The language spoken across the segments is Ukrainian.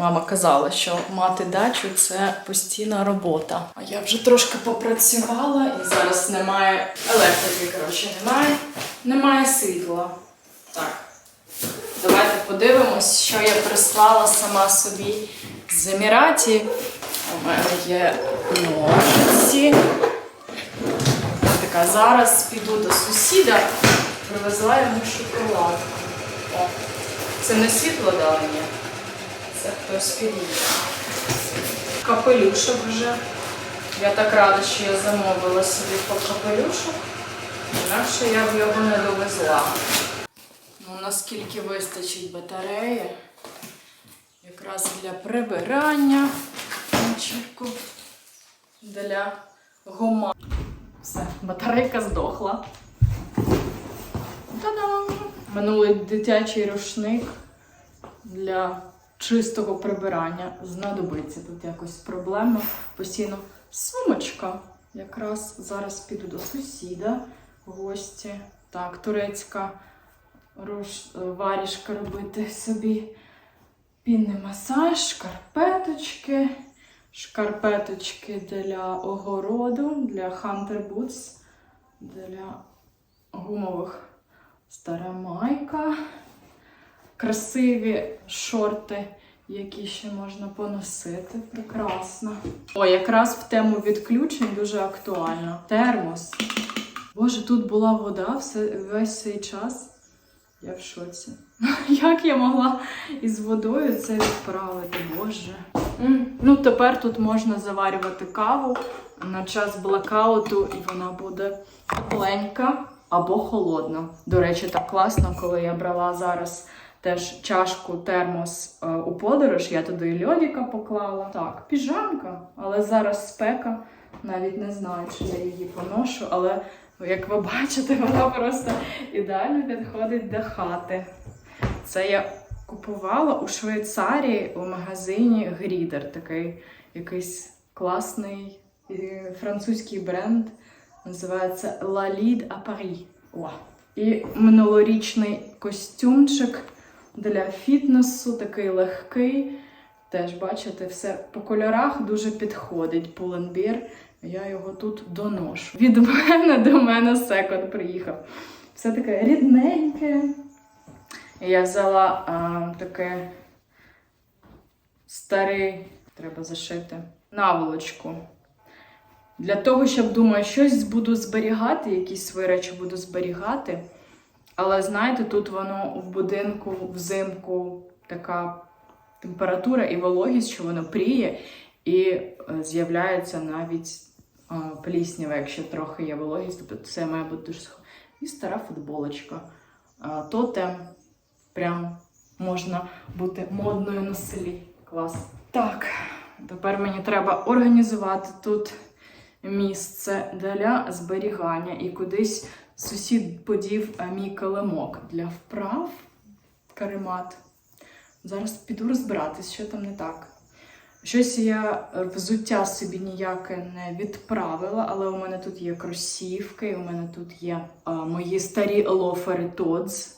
мама казала, що мати дачу це постійна робота. А я вже трошки попрацювала і зараз немає електрики, коротше, немає, немає світла. Так. Давайте подивимось, що я прислала сама собі з Еміраті. У мене є ножиці. Така, зараз піду до сусіда, привезла йому шоколадку. Це не світло дали мені, це хтось під'їхав. Капелюшок вже. Я так рада, що я замовила собі по капелюшок, інакше я б його не довезла. Ну, наскільки вистачить батареї? Якраз для прибирання, Ключику для гома. Все, батарейка здохла. Та-дам! Минулий дитячий рушник для чистого прибирання. Знадобиться тут якось проблема. Постійно сумочка. Якраз зараз піду до сусіда в гості. Так, турецька руш... варішка робити собі. Пінний масаж, шкарпеточки, шкарпеточки для огороду, для Hunter Boots, для гумових стара майка, красиві шорти, які ще можна поносити. Прекрасно. О, якраз в тему відключень дуже актуально. Термос. Боже, тут була вода все, весь цей час. Я в шоці. Як я могла із водою це відправити, Боже. Ну, тепер тут можна заварювати каву на час блекауту, і вона буде тепленька або холодна. До речі, так класно, коли я брала зараз теж чашку термос е, у подорож, я туди льодіка поклала. Так, піжамка, але зараз спека. Навіть не знаю, чи я її поношу, але ну, як ви бачите, вона просто ідеально підходить до хати. Це я купувала у Швейцарії у магазині Грідер, такий якийсь класний е, французький бренд. Називається à Paris. О. І минулорічний костюмчик для фітнесу, такий легкий. Теж, бачите, все по кольорах дуже підходить пуленбір. Я його тут доношу. Від мене до мене секонд приїхав. Все таке рідненьке. Я взяла а, таке старий, треба зашити, наволочку. Для того, щоб думаю, щось буду зберігати, якісь свої речі буду зберігати. Але знаєте, тут воно в будинку взимку така температура і вологість, що воно пріє, і е, з'являється навіть е, пліснява, якщо трохи є вологість, тобто це має бути дуже сухо. І стара футболочка. А, Тотем прям можна бути модною на селі. Клас. Так, тепер мені треба організувати тут місце для зберігання і кудись сусід подів мій килимок для вправ. Каремат. Зараз піду розбиратись, що там не так. Щось я взуття собі ніяке не відправила, але у мене тут є кросівки, у мене тут є а, мої старі лофери Тодз.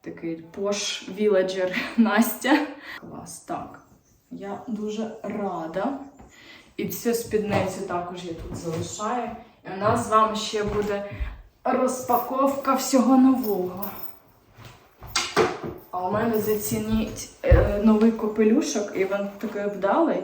Такий Posh Villager Настя. Клас, так. Я дуже рада. І цю спідницю також я тут залишаю. І у нас з вами ще буде розпаковка всього нового. А у мене зацініть е, новий капелюшок, і він такий вдалий.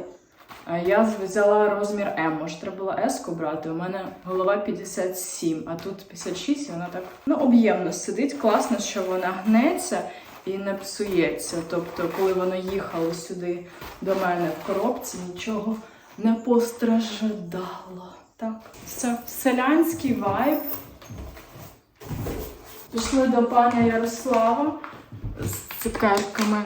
А я взяла розмір М. Може, треба було S брати. У мене голова 57, а тут 56, і вона так ну, об'ємно сидить. Класно, що вона гнеться і не псується. Тобто, коли вона їхала сюди до мене в коробці, нічого не постраждало. Так, все, селянський вайб. Пішли до пана Ярослава з цукерками.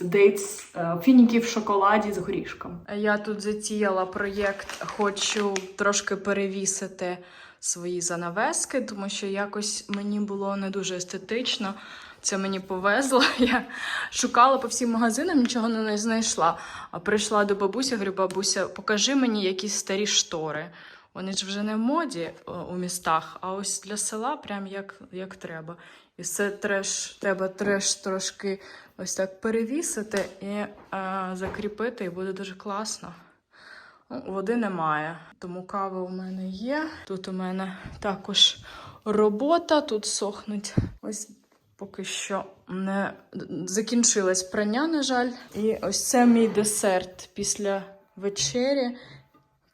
Дейтс е, фініки в шоколаді з горішком. Я тут затіяла проєкт, хочу трошки перевісити свої занавески, тому що якось мені було не дуже естетично. Це мені повезло. Я шукала по всім магазинам, нічого не знайшла. А прийшла до бабусі, говорю, бабуся, покажи мені якісь старі штори. Вони ж вже не в моді у містах, а ось для села прям як, як треба. І все треш, треба треш трошки ось так перевісити і е, закріпити, і буде дуже класно. Ну, Води немає, тому кава у мене є. Тут у мене також робота, тут сохнуть. Ось поки що не закінчилось прання, на жаль. І ось це мій десерт після вечері.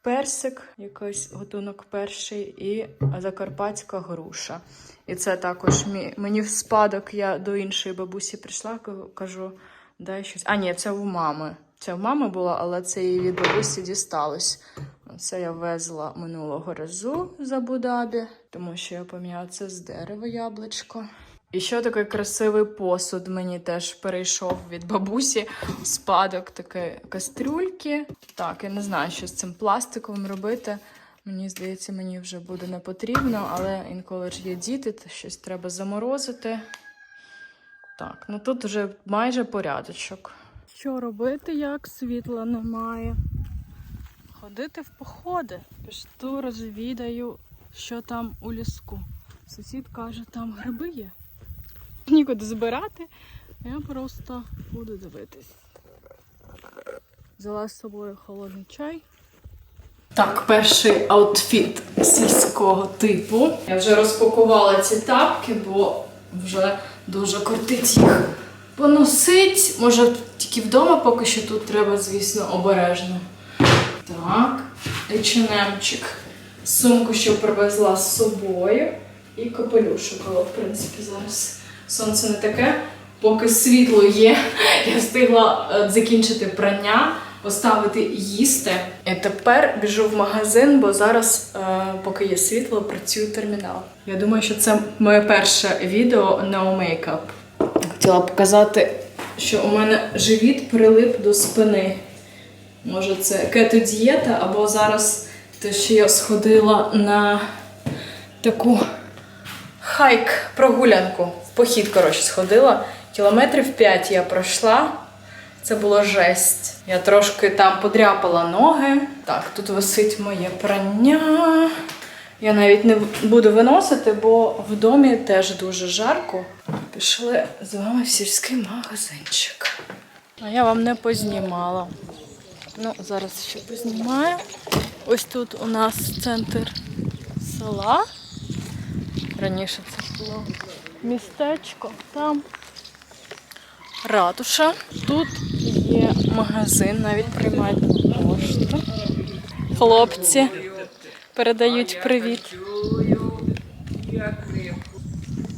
Персик, якийсь готунок перший, і закарпатська груша. І це також мій, мені в спадок. Я до іншої бабусі прийшла, кажу- дай щось. А, ні, це у мами. Це в мами було, але це їй від бабусі дісталось. Це я везла минулого разу з Абу-Дабі, тому що я пам'ятаю це з дерева яблучко. І ще такий красивий посуд мені теж перейшов від бабусі. Спадок таке кастрюльки. Так, я не знаю, що з цим пластиковим робити. Мені здається, мені вже буде не потрібно, але інколи ж є діти, то щось треба заморозити. Так, ну тут вже майже порядочок. Що робити, як світла немає? Ходити в походи. Пішту розвідаю, що там у ліску. Сусід каже, там гриби є. Нікуди збирати. Я просто буду дивитись. Взяла з собою холодний чай. Так, перший аутфіт сільського типу. Я вже розпакувала ці тапки, бо вже дуже кортить їх поносить. Може, тільки вдома поки що тут треба, звісно, обережно. Так, H&M-чик. Сумку, що привезла з собою. І капелюшок, в принципі, зараз сонце не таке. Поки світло є, я встигла е, закінчити прання, поставити їсти. І тепер біжу в магазин, бо зараз, е, поки є світло, працює термінал. Я думаю, що це моє перше відео No Makeup. Хотіла показати, що у мене живіт прилип до спини. Може, це кето-дієта, або зараз те, що я сходила на таку хайк, прогулянку. В похід, коротше, сходила. Кілометрів 5 я пройшла. Це було жесть. Я трошки там подряпала ноги. Так, тут висить моє прання. Я навіть не буду виносити, бо в домі теж дуже жарко. Пішли з вами в сільський магазинчик. А я вам не познімала. Ну, зараз ще познімаю. Ось тут у нас центр села. Раніше це було містечко. Там ратуша. Тут є магазин, навіть приймають пошту. Хлопці передають привіт.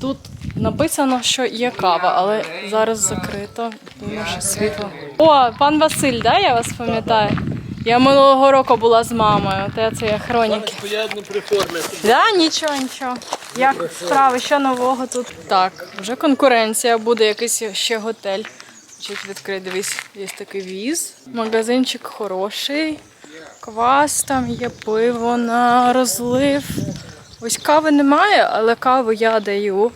Тут написано, що є кава, але зараз закрито, тому що світло. О, пан Василь, да, я вас пам'ятаю? Я минулого року була з мамою, те це я хроніки. Порядно приформити. Да, нічого, нічого. Як справи, що нового тут? Так, вже конкуренція, буде якийсь ще готель. Чуть відкрити, дивись, є такий віз. Магазинчик хороший. Квас там є, пиво на розлив. Ось кави немає, але каву я даю.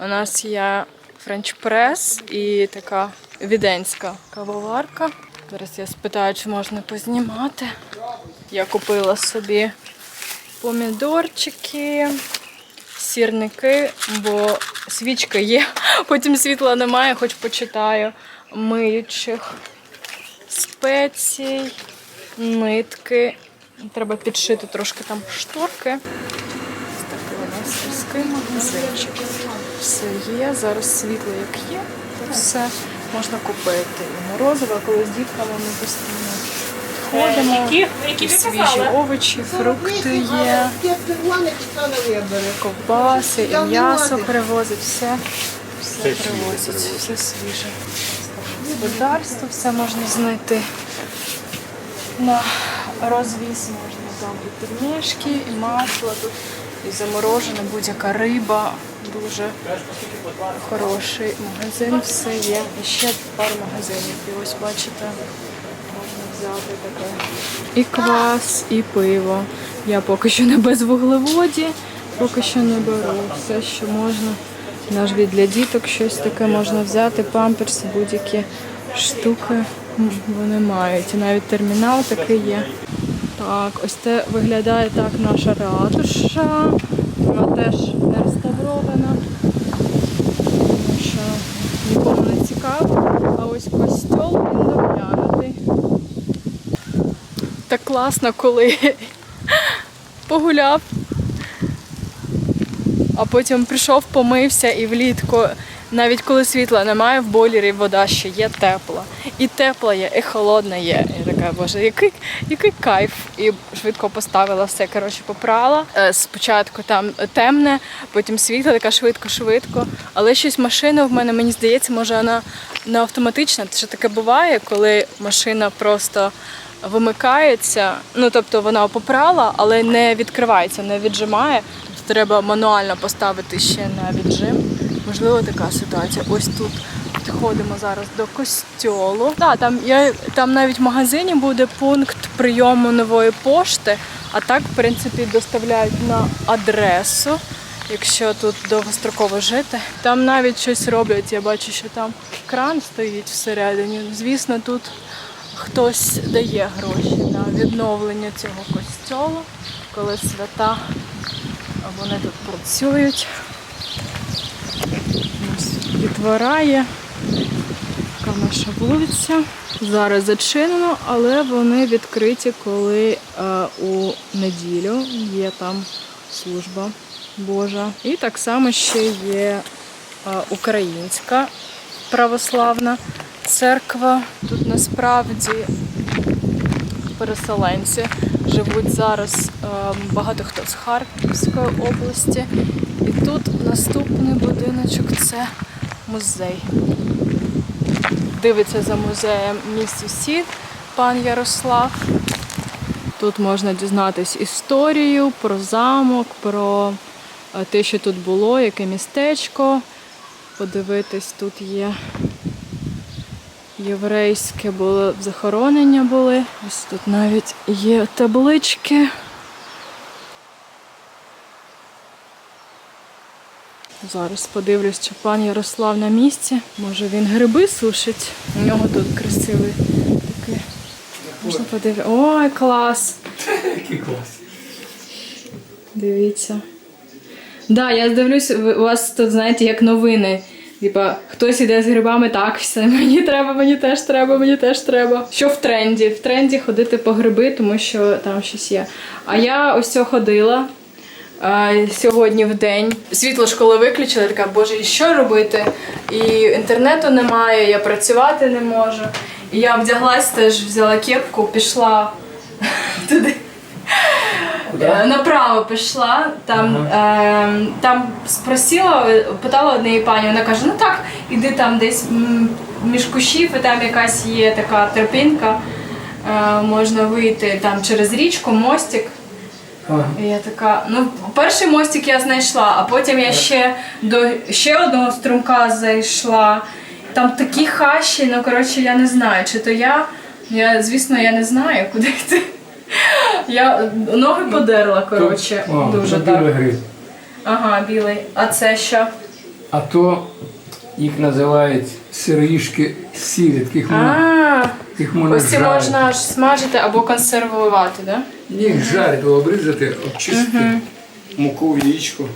У нас є френч-прес і така віденська кавоварка. Зараз я спитаю, чи можна познімати. Я купила собі помідорчики, сірники, бо свічка є, потім світла немає, хоч почитаю. Миючих спецій, нитки. Треба підшити трошки там шторки. Ось такий у нас сільський магазинчик. Все є. Зараз світло як є, то все можна купити. І морозиво, коли з дітками ми постійно ходимо. Які, які І свіжі овочі, фрукти є, ковбаси, і м'ясо привозять, все, все привозять, все свіже. Господарство, все можна знайти. На розвіз можна там і пельмешки, і масло, тут і заморожена будь-яка риба. Дуже хороший магазин, все є. І ще пару магазинів. І ось бачите, можна взяти таке. І квас, і пиво. Я поки що не без вуглеводі, поки що не беру. Все, що можна. Навіть для діток щось таке можна взяти, памперси, будь-які штуки вони мають. І навіть термінал такий є. Так, ось це виглядає так наша ратуша. Вона теж не. Тому що нікому не цікаво. А ось костьол він доглянутий. Так класно, коли погуляв, а потім прийшов, помився і влітку, навіть коли світла немає, в бойлері вода ще є тепла. І тепла є, і холодна є. Така, боже, який, який кайф. І швидко поставила все, коротше, попрала. Е, Спочатку там темне, потім світло, така швидко-швидко. Але щось машина в мене, мені здається, може вона не автоматична. Що таке буває, коли машина просто вимикається. Ну тобто вона попрала, але не відкривається, не віджимає. Тобто треба мануально поставити ще на віджим. Можливо, така ситуація. Ось тут підходимо зараз до костьолу. Да, там я там навіть в магазині буде пункт прийому нової пошти, а так, в принципі, доставляють на адресу. Якщо тут довгостроково жити, там навіть щось роблять. Я бачу, що там кран стоїть всередині. Звісно, тут хтось дає гроші на відновлення цього костьолу, коли свята вони тут працюють. Ось Дітвора є. Така наша вулиця. Зараз зачинено, але вони відкриті, коли е, у неділю є там служба Божа. І так само ще є е, українська православна церква. Тут насправді переселенці живуть зараз е, багато хто з Харківської області. І тут наступний будиночок це музей. Дивиться за музеєм мій сусід, пан Ярослав. Тут можна дізнатись історію про замок, про е, те, що тут було, яке містечко. Подивитись, тут є єврейське було захоронення були. Ось тут навіть є таблички. Зараз подивлюсь, чи пан Ярослав на місці. Може він гриби сушить. У нього тут красивий такий. Можна подивитися. Ой, клас! Який клас. Дивіться. Да, я дивлюсь, у вас тут, знаєте, як новини. Типа, хтось іде з грибами, так, все, мені треба, мені теж треба, мені теж треба. Що в тренді? В тренді ходити по гриби, тому що там щось є. А я ось цього ходила сьогодні в день. Світло школи виключили, така, боже, і що робити? І інтернету немає, я працювати не можу. І я вдяглась теж, взяла кепку, пішла туди. Е, Направо пішла, там, е, там спросила, питала однієї пані, вона каже, ну так, іди там десь між кущів, і там якась є така терпінка, е, можна вийти там через річку, мостик. Ага. І я така, ну, перший мостик я знайшла, а потім я ще до ще одного струмка зайшла. Там такі хащі, ну коротше, я не знаю, чи то я. Я, звісно, я не знаю, куди йти. Я ноги подерла, коротше, О, дуже це так. білий гриб. Ага, білий. А це що? А то їх називають сироїшки сілі, таких А, ось ці можна аж смажити або консервувати, так? Да? Їх жарять, обрізати, обчистити, муку в яєчко.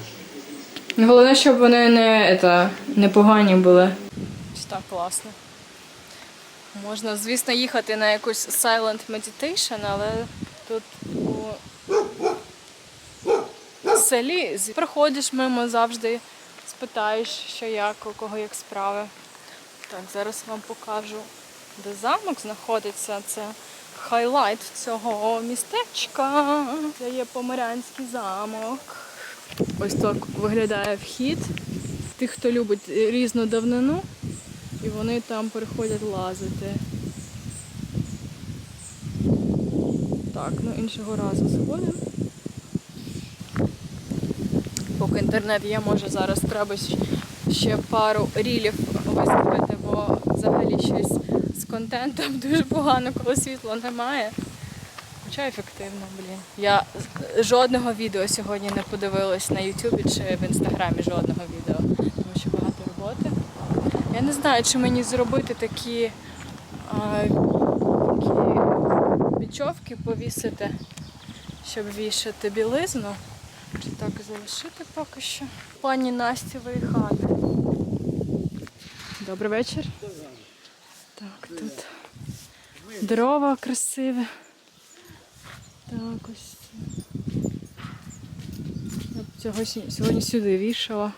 Ну, Головне, щоб вони не, это, не погані були. Так класно. Можна, звісно, їхати на якусь silent meditation, але тут у селі проходиш мимо завжди, спитаєш, що як, у кого як справи. Так, зараз вам покажу, де замок знаходиться. Це хайлайт цього містечка. Це є Поморянський замок. Ось так виглядає вхід. Тих, хто любить різну давнину, і вони там переходять лазити. Так, ну іншого разу сходимо. Поки інтернет є, може зараз треба ще пару рілів виставити, бо взагалі щось контентом дуже погано, коли світла немає. Хоча ефективно, блін. Я жодного відео сьогодні не подивилась на Ютубі чи в інстаграмі жодного відео, тому що багато роботи. Я не знаю, чи мені зробити такі, а, такі бічовки повісити, щоб вішати білизну. Чи так залишити поки що. Пані Настєвої хати. Добрий вечір. Тут дрова красиві. Так, ось. Я б сьогодні сюди вішала.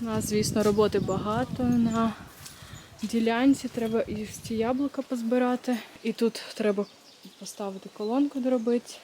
У нас, звісно, роботи багато на ділянці. Треба і ці яблука позбирати. І тут треба поставити колонку доробити.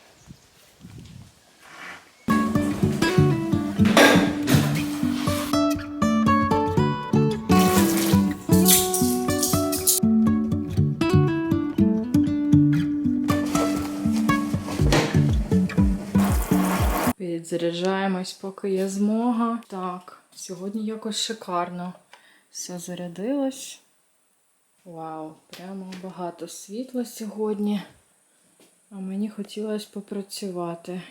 Підзаряджаємось, поки є змога. Так, сьогодні якось шикарно. Все зарядилось. Вау, прямо багато світла сьогодні. А мені хотілося попрацювати.